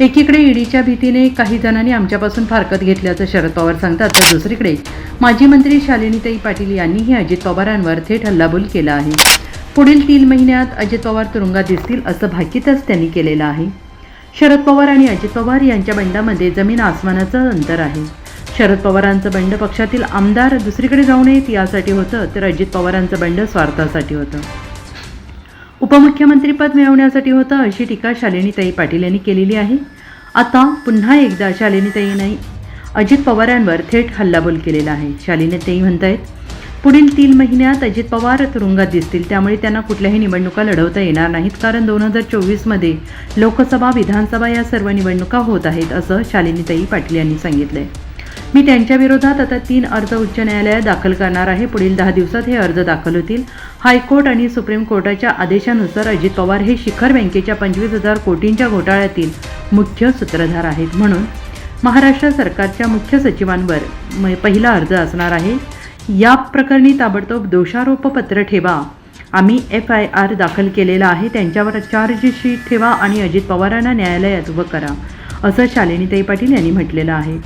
एकीकडे ईडीच्या भीतीने काही जणांनी आमच्यापासून फारकत घेतल्याचं शरद पवार सांगतात तर दुसरीकडे माजी मंत्री शालिनीताई पाटील यांनीही अजित पवारांवर थेट हल्लाबोल केला आहे. पुढील तीन महिन्यात अजित पवार तुरुंगात दिसतील असं भाकीतच त्यांनी केलेलं आहे. शरद पवार आणि अजित पवार यांच्या बंडामध्ये जमीन आसमानाचं अंतर आहे. शरद पवारांचं बंड पक्षातील आमदार दुसरीकडे जाऊ नयेत यासाठी होतं तर अजित पवारांचं बंड स्वार्थासाठी होतं. उपमुख्यमंत्रीपद मिळवण्यासाठी होतं अशी टीका शालिनीताई पाटील यांनी केलेली आहे. आता पुन्हा एकदा शालिनीताईंनी अजित पवारांवर थेट हल्लाबोल केलेला आहे. शालिनीताई आहेत पुढील तीन महिन्यात अजित पवार तुरुंगात दिसतील त्यामुळे त्यांना कुठल्याही निवडणुका लढवता येणार नाहीत. कारण दोन हजार चोवीसमध्ये लोकसभा विधानसभा या सर्व निवडणुका होत आहेत असं शालिनीताई पाटील यांनी सांगितलं आहे मी त्यांच्याविरोधात आता तीन अर्ज उच्च न्यायालयात दाखल करणार आहे. पुढील दहा दिवसात हे अर्ज दाखल होतील. हायकोर्ट आणि सुप्रीम कोर्टाच्या आदेशानुसार अजित पवार हे शिखर बँकेच्या पंचवीस हजार कोटींच्या घोटाळ्यातील मुख्य सूत्रधार आहेत. म्हणून महाराष्ट्र सरकारच्या मुख्य सचिवांवर म- पहिला अर्ज असणार आहे. या प्रकरणी ताबडतोब दोषारोपपत्र ठेवा. आम्ही एफ आय आर दाखल केलेला आहे. त्यांच्यावर चार्जशीट ठेवा आणि अजित पवारांना न्यायालयात उभं करा. असं शालिनीताई पाटील यांनी म्हटलेलं आहे.